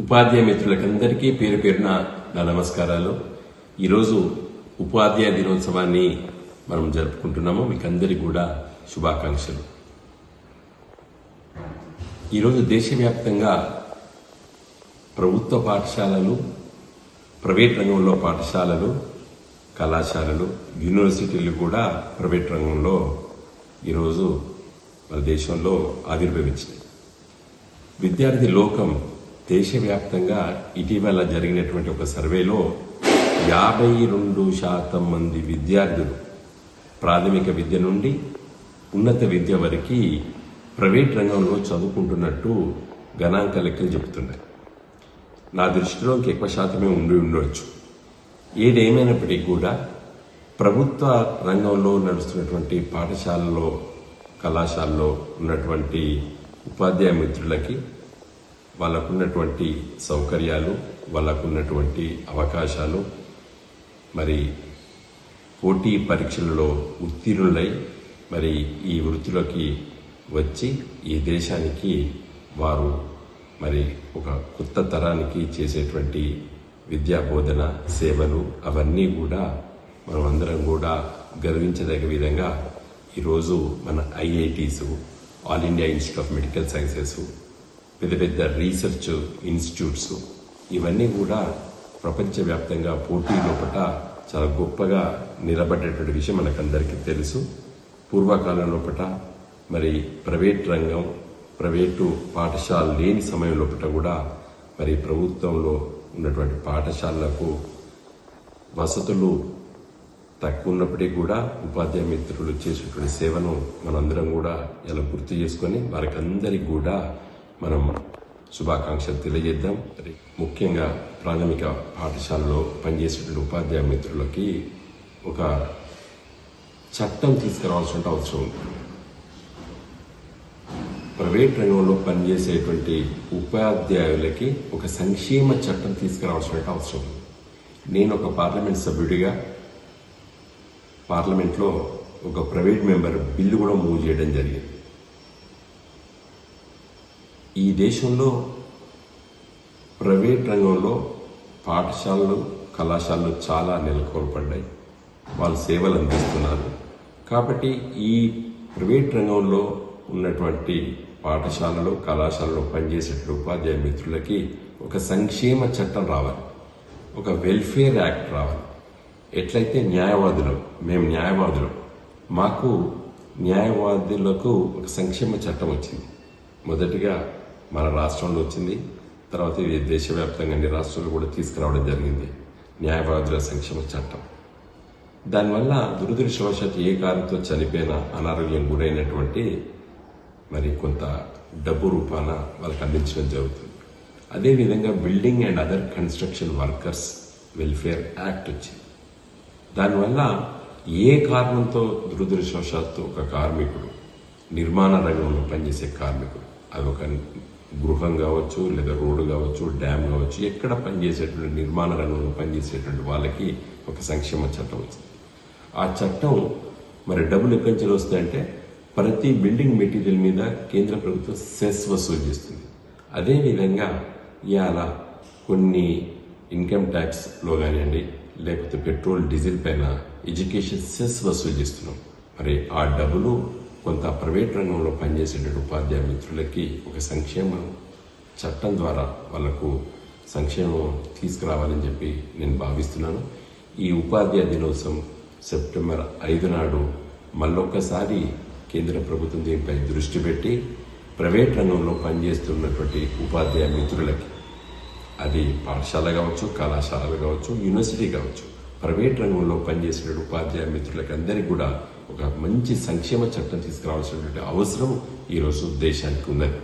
ఉపాధ్యాయ మిత్రులకందరికీ పేరు పేరున నా నమస్కారాలు. ఈరోజు ఉపాధ్యాయ దినోత్సవాన్ని మనం జరుపుకుంటున్నాము. మీకు అందరికీ కూడా శుభాకాంక్షలు. ఈరోజు దేశవ్యాప్తంగా ప్రభుత్వ పాఠశాలలు ప్రైవేట్ రంగంలో పాఠశాలలు కళాశాలలు యూనివర్సిటీలు కూడా ప్రైవేట్ రంగంలో ఈరోజు మన దేశంలో ఆవిర్భవించినాయి. విద్యార్థి లోకం దేశవ్యాప్తంగా ఇటీవల జరిగినటువంటి ఒక సర్వేలో యాభై రెండు శాతం మంది విద్యార్థులు ప్రాథమిక విద్య నుండి ఉన్నత విద్య వరకు ప్రైవేట్ రంగంలో చదువుకుంటున్నట్టు గణాంక లెక్కలు చెబుతున్నాయి. నా దృష్టిలో ఎక్కువ శాతమే ఉండి ఉండవచ్చు ఏదేమైనప్పటికీ కూడా ప్రభుత్వ రంగంలో నడుస్తున్నటువంటి పాఠశాలలో కళాశాలలో ఉన్నటువంటి ఉపాధ్యాయ మిత్రులకి వాళ్ళకున్నటువంటి సౌకర్యాలు వాళ్ళకున్నటువంటి అవకాశాలు మరి పోటీ పరీక్షలలో ఉత్తీర్ణులై మరి ఈ వృత్తిలోకి వచ్చి ఈ దేశానికి వారు మరి ఒక కొత్త తరానికి చేసేటువంటి విద్యా బోధన సేవలు అవన్నీ కూడా మనం అందరం కూడా గర్వించదగ్గ విధంగా ఈరోజు మన IITs all India institute of medical sciences పెద్ద పెద్ద రీసెర్చ్ ఇన్స్టిట్యూట్స్ ఇవన్నీ కూడా ప్రపంచవ్యాప్తంగా పోటీ లోపల చాలా గొప్పగా నిలబడేటువంటి విషయం మనకందరికీ తెలుసు. పూర్వకాలం లోపల మరి ప్రైవేట్ రంగం ప్రైవేటు పాఠశాల లేని సమయం లోపల కూడా మరి ప్రభుత్వంలో ఉన్నటువంటి పాఠశాలలకు వసతులు తక్కువ ఉన్నప్పటికీ కూడా ఉపాధ్యాయ మిత్రులు చేసినటువంటి సేవను మనందరం కూడా ఇలా గుర్తు చేసుకొని వారికి అందరికీ కూడా మనం శుభాకాంక్షలు తెలియజేద్దాం. మరి ముఖ్యంగా ప్రాథమిక పాఠశాలలో పనిచేసేటువంటి ఉపాధ్యాయ మిత్రులకి ఒక చట్టం తీసుకురావాల్సిన అవసరం ఉంది. ప్రైవేట్ రంగంలో పనిచేసేటువంటి ఉపాధ్యాయులకి ఒక సంక్షేమ చట్టం తీసుకురావాల్సిన అవసరం ఉంది. నేను ఒక పార్లమెంట్ సభ్యుడిగా పార్లమెంట్లో ఒక ప్రైవేట్ మెంబర్ బిల్లు కూడా మూవ్ చేయడం జరిగింది. ఈ దేశంలో ప్రైవేట్ రంగంలో పాఠశాలలు కళాశాలలు చాలా నెలకొల్పడ్డాయి. వాళ్ళు సేవలు అందిస్తున్నారు. కాబట్టి ఈ ప్రైవేట్ రంగంలో ఉన్నటువంటి పాఠశాలలో కళాశాలలో పనిచేసే ఉపాధ్యాయ మిత్రులకి ఒక సంక్షేమ చట్టం రావాలి. ఒక వెల్ఫేర్ యాక్ట్ రావాలి. ఎట్లయితే న్యాయవాదులు మేము న్యాయవాదులు మాకు న్యాయవాదులకు ఒక సంక్షేమ చట్టం వచ్చింది. మొదటిగా మన రాష్ట్రంలో వచ్చింది. తర్వాత ఇది దేశవ్యాప్తంగా అన్ని రాష్ట్రాలు కూడా తీసుకురావడం జరిగింది. న్యాయవాదుల సంక్షేమ చట్టం. దానివల్ల దురదృష్టవశాత్తు ఏ కారణంతో చనిపోయిన అనారోగ్యం గురైనటువంటి మరి కొంత డబ్బు రూపాన వాళ్ళకి అందించడం జరుగుతుంది. అదేవిధంగా building and other construction workers welfare act వచ్చింది. దానివల్ల ఏ కారణంతో దురదృష్టవశాత్తు ఒక కార్మికుడు నిర్మాణ రంగంలో పనిచేసే కార్మికుడు అది ఒక గృహం కావచ్చు లేదా రోడ్డు కావచ్చు డ్యామ్ కావచ్చు ఎక్కడ పనిచేసేటువంటి నిర్మాణ రంగంలో పనిచేసేటువంటి వాళ్ళకి ఒక సంక్షేమ చట్టం వచ్చింది. ఆ చట్టం మరి డబ్బులు ఎక్కడి నుంచి వస్తాయంటే ప్రతి బిల్డింగ్ మెటీరియల్ మీద కేంద్ర ప్రభుత్వం సెస్ వసూలు చేస్తుంది. అదేవిధంగా ఇవాళ కొన్ని ఇన్కమ్ ట్యాక్స్లో కానివ్వండి లేకపోతే పెట్రోల్ డీజిల్ పైన ఎడ్యుకేషన్ సెస్ వసూలు చేస్తున్నాం. మరి ఆ డబ్బులు కొంత ప్రైవేట్ రంగంలో పనిచేసేటువంటి ఉపాధ్యాయ మిత్రులకి ఒక సంక్షేమ చట్టం ద్వారా వాళ్ళకు సంక్షేమం తీసుకురావాలని చెప్పి నేను భావిస్తున్నాను. ఈ ఉపాధ్యాయ దినోత్సవం సెప్టెంబర్ ఐదు నాడు మళ్ళొక్కసారి కేంద్ర ప్రభుత్వం దీనిపై దృష్టి పెట్టి ప్రైవేట్ రంగంలో పనిచేస్తున్నటువంటి ఉపాధ్యాయ మిత్రులకి అది పాఠశాల కావచ్చు కళాశాలలు కావచ్చు యూనివర్సిటీ కావచ్చు ప్రైవేట్ రంగంలో పనిచేసిన ఉపాధ్యాయ మిత్రులకు అందరికీ కూడా ఒక మంచి సంక్షేమ చట్టం తీసుకురావాల్సినటువంటి అవసరం ఈరోజు దేశానికి ఉన్నది.